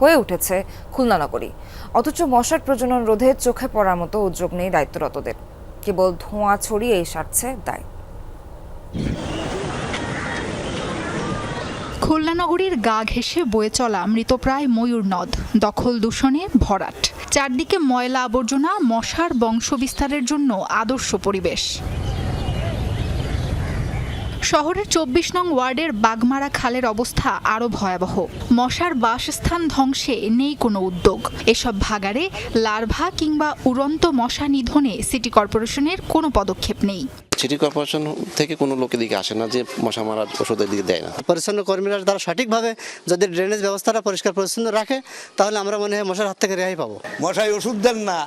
হয়ে উঠেছে খুলনা নগরী। অথচ মশার প্রজনন রোধে চোখে পড়ার মতো উদ্যোগ নেই দায়িত্বরতদের। কেবল ধোঁয়া ছড়িয়েই সারছে দায়। খুলনা নগরীর গা ঘেঁষে বয়ে চলা মৃতপ্রায় ময়ূর নদ, দখল দূষণে ভরাট। চারদিকে ময়লা আবর্জনা, মশার বংশ বিস্তারের জন্য আদর্শ পরিবেশ। শহরের চব্বিশ নং ওয়ার্ডের বাগমারা খালের অবস্থা আরও ভয়াবহ। মশার বাসস্থান ধ্বংসে নেই কোনো উদ্যোগ। এসব ভাগাড়ে লার্ভা কিংবা উড়ন্ত মশা নিধনে সিটি কর্পোরেশনের কোনো পদক্ষেপ নেই। সিটি কর্পোরেশন থেকে কোনো লোকের দিকে আসে না যে মশা মারার ওষুধের দিকে দেয় না। পরিচ্ছন্ন কর্মীরা তারা সঠিকভাবে যদি ড্রেনেজ ব্যবস্থাটা পরিষ্কার পরিচ্ছন্ন রাখে তাহলে আমরা মনে হয় মশার হাত থেকে রেহাই পাবো। মশাই ওষুধ দেন না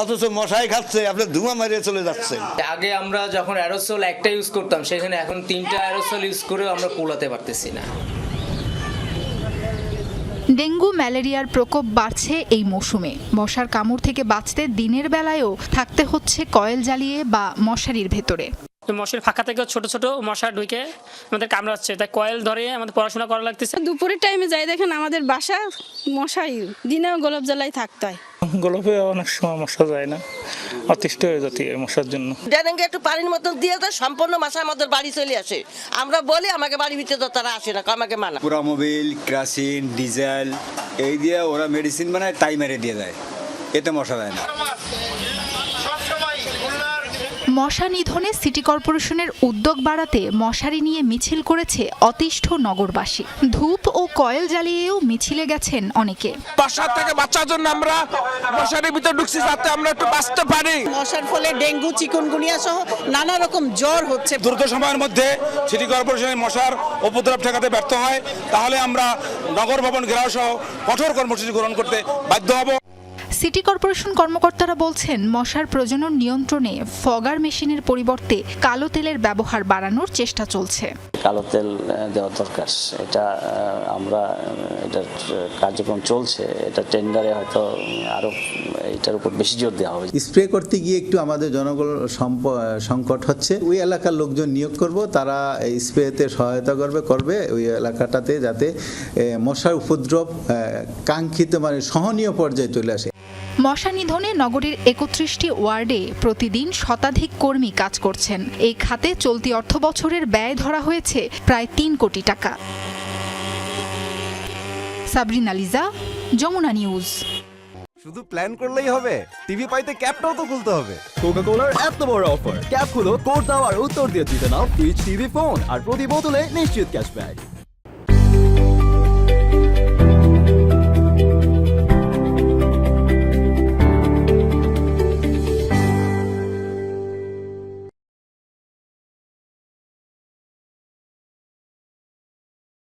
অথচ মশাই খাচ্ছে আপনি ধোঁয়া মারিয়ে চলে যাচ্ছে আগে আমরা যখন অ্যারোসল একটা ইউজ করতাম সেখানে এখন তিনটা অ্যারোসল ইউজ করেও আমরা পোলাতে পারতেছি না। ডেঙ্গু ম্যালেরিয়ার প্রকোপ বাড়ছে এই মৌসুমে। মশার কামড় থেকে বাঁচতে দিনের বেলায়ও থাকতে হচ্ছে কয়েল জ্বালিয়ে বা মশারির ভেতরে। মশার ফাঁকা থেকে ছোট ছোট মশা ঢুকে আমাদের কামড়াচ্ছে। তাই কয়েল ধরে আমাদের পড়াশোনা করা লাগতেছে। দুপুরের টাইমে যাই দেখেন আমাদের বাসা মশাই দিনেও গোলাপ জ্বালাই থাকতে হয়। গোলাপে অনেক সময় মশা যায় না অতিষ্ঠ হয়ে যাচ্ছে এই মশার জন্য। ড্যানেঙ্গে একটু পানির মতন দিয়ে দেয় সম্পূর্ণ মাসা আমাদের বাড়ি চলে আসে। আমরা বলি আমাকে বাড়ির ভিতরে তো তারা আসে না আমাকে মানা। পুরা মোবিল কেরাসিন ডিজেল এই দিয়ে ওরা মেডিসিন বানায় তাই মেরে দিয়ে দেয়। এতে মশা দেয় না। মশা নিধনে সিটি কর্পোরেশনের উদ্যোগ বাড়াতে মশারি নিয়ে মিছিল করেছে অতিষ্ঠ নগরবাসী। ধূপ ও কয়েল জ্বালিয়েও মিছিলে গেছেন অনেকে। বাসার থেকে বাচ্চার জন্য আমরা মশারির ভিতরে ঢুকছি যাতে আমরা একটু বাঁচতে পারি। মশার ফলে ডেঙ্গু চিকুনগুনিয়া সহ নানা রকম জ্বর হচ্ছে। দ্রুত সময়ের মধ্যে সিটি কর্পোরেশনের মশার উপদ্রব ঠেকাতে ব্যর্থ হয়। তাহলে আমরা নগর ভবন ঘেরাও সহ কঠোর কর্মসূচি গ্রহণ করতে বাধ্য হব। সিটি কর্পোরেশন কর্মকর্তারা বলছেন, মশার প্রজনন নিয়ন্ত্রণে ফগার মেশিনের পরিবর্তে কালো তেলের ব্যবহার বাড়ানোর চেষ্টা চলছে। কালো তেল দেওয়া দরকার। এটা আমরা এটার কার্যক্রম চলছে। এটা টেন্ডারে হয়তো আরও এটার উপর বেশি জোর দেওয়া হবে। স্প্রে করতে গিয়ে একটু আমাদের জনগণ সম্প- সংকট হচ্ছে। ওই এলাকার লোকজন নিয়োগ করব তারা এই স্প্রেতে সহায়তা করবে করবে ওই এলাকাটাতে যাতে মশার উপদ্রব কাঙ্ক্ষিত মানে সহনীয় পর্যায়ে চলে আসে। মশা নিধনে নগরীর একত্রিশটি ওয়ার্ডে প্রতিদিন শতাধিক কর্মী কাজ করছেন। এই খাতে চলতি অর্থ বছরের ব্যয় ধরা হয়েছে প্রায় তিন কোটি টাকা। Sabrina Liza Jamuna news. শুধু প্ল্যান করলেই হবে। টিভি পাইতে ক্যাপটাও তো খুলতে হবে। কোকা কোলার এত বড় অফার ক্যাপ খুলো কোড দাও আর উত্তর দিয়ে জিতে নাও ফ্রিজ টিভি ফোন আর প্রতি বোতলে নিশ্চিত ক্যাশব্যাক